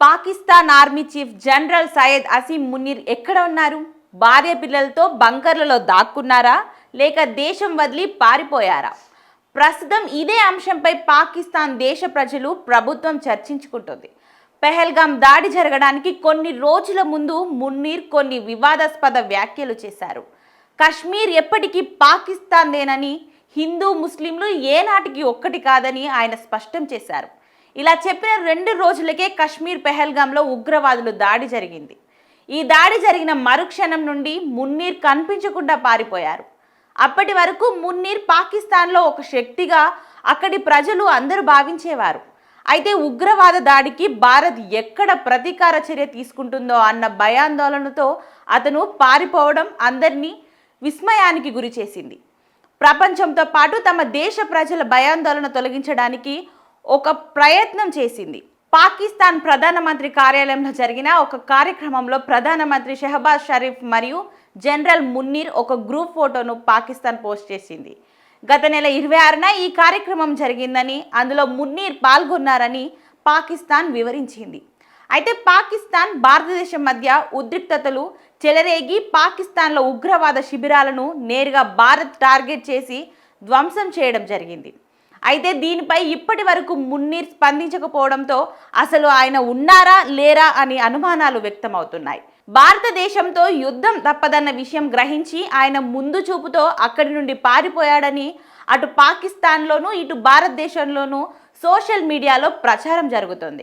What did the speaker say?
Pakistan army chief general Syed Asim Munir ఎక్కడ ఉన్నారు? భార్య పిల్లలతో బంకర్లలో దాక్కున్నారా? లేక దేశం వదిలి పారిపోయారా? ప్రస్తుతం ఇదే అంశంపై పాకిస్తాన్ దేశ ప్రజలు ప్రభుత్వం చర్చించుకుంటుంది. పెహల్గాం దాడి జరగడానికి కొన్ని రోజుల ముందు మున్నీర్ కొన్ని వివాదాస్పద వ్యాఖ్యలు చేశారు. కశ్మీర్ ఎప్పటికీ పాకిస్తాన్దేనని హిందూ ముస్లింలు ఏనాటికి ఒక్కటి కాదని ఆయన స్పష్టం చేశారు. ఇలా చెప్పిన రెండు రోజులకే కశ్మీర్ పెహల్గాంలో ఉగ్రవాదులు దాడి జరిగింది. ఈ దాడి జరిగిన మరుక్షణం నుండి మున్నీర్ కనిపించకుండా పారిపోయారు. అప్పటి వరకు మున్నీర్ పాకిస్తాన్లో ఒక శక్తిగా అక్కడి ప్రజలు అందరూ భావించేవారు. అయితే ఉగ్రవాద దాడికి భారత్ ఎక్కడ ప్రతీకార చర్య తీసుకుంటుందో అన్న భయాందోళనతో అతను పారిపోవడం అందరినీ విస్మయానికి గురి చేసింది ప్రపంచంతో పాటు తమ దేశ ప్రజల భయాందోళన తొలగించడానికి ఒక ప్రయత్నం చేసింది. పాకిస్తాన్ ప్రధానమంత్రి కార్యాలయంలో జరిగిన ఒక కార్యక్రమంలో ప్రధానమంత్రి షెహబాజ్ షరీఫ్ మరియు జనరల్ మున్నీర్ ఒక గ్రూప్ ఫోటోను పాకిస్తాన్ పోస్ట్ చేసింది. గత నెల ఇరవై ఆరున ఈ కార్యక్రమం జరిగిందని అందులో మున్నీర్ పాల్గొన్నారని పాకిస్తాన్ వివరించింది. అయితే పాకిస్తాన్ భారతదేశం మధ్య ఉద్రిక్తతలు చెలరేగి పాకిస్తాన్లో ఉగ్రవాద శిబిరాలను నేరుగా భారత్ టార్గెట్ చేసి ధ్వంసం చేయడం జరిగింది. అయితే దీనిపై ఇప్పటి వరకు మున్నీర్ స్పందించకపోవడంతో అసలు ఆయన ఉన్నారా లేరా అని అనుమానాలు వ్యక్తమవుతున్నాయి. భారతదేశంతో యుద్ధం తప్పదన్న విషయం గ్రహించి ఆయన ముందు చూపుతో అక్కడి నుండి పారిపోయాడని అటు పాకిస్తాన్లోనూ ఇటు భారతదేశంలోనూ సోషల్ మీడియాలో ప్రచారం జరుగుతుంది.